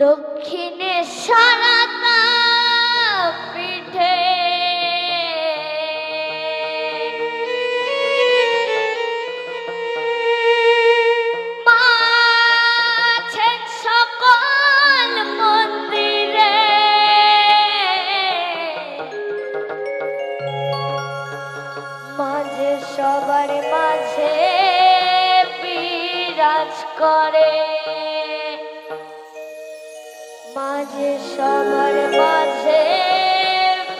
দক্ষিণে সারাতা পিঠে। সবার মাঝে বিরাজ করে। আমার মাঝে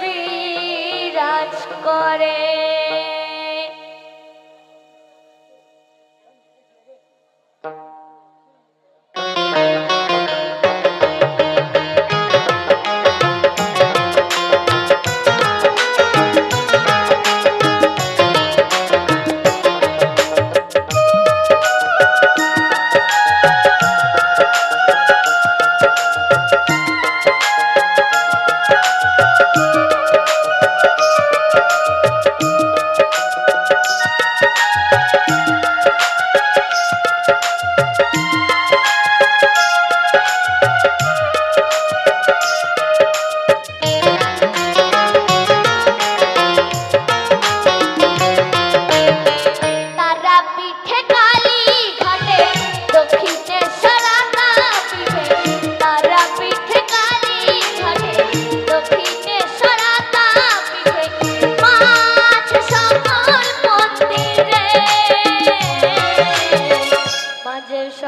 বিরাজ করে।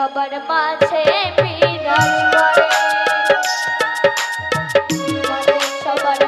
সবার মাঝে বিরাজ করে। সবার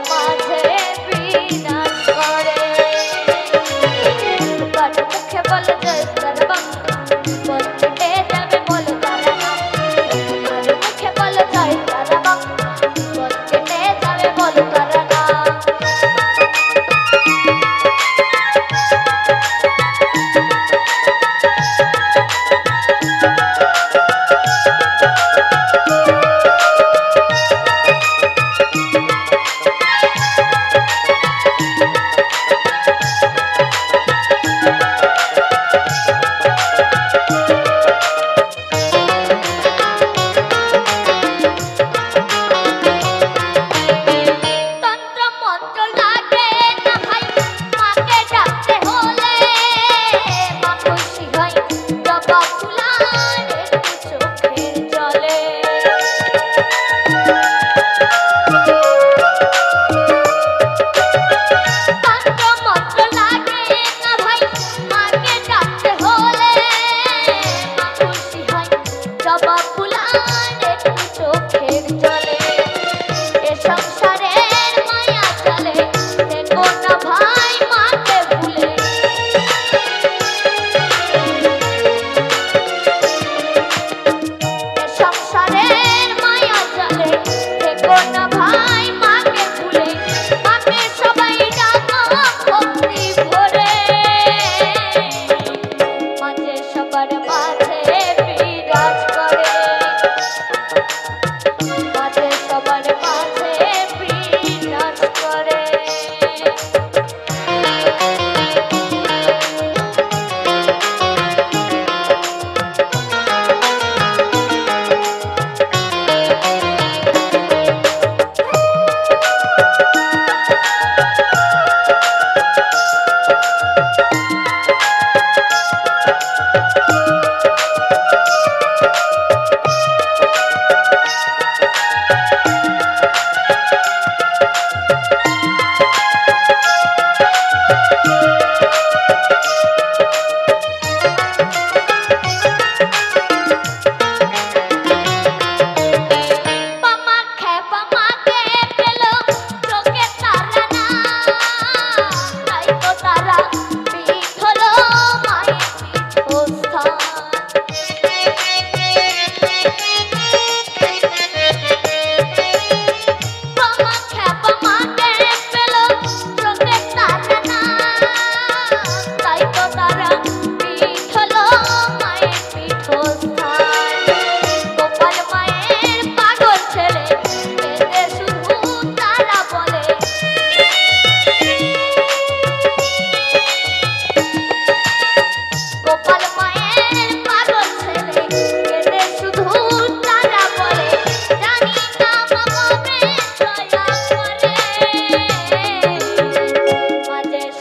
Yeah!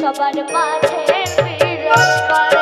সবার মাঝে বিরাজ করে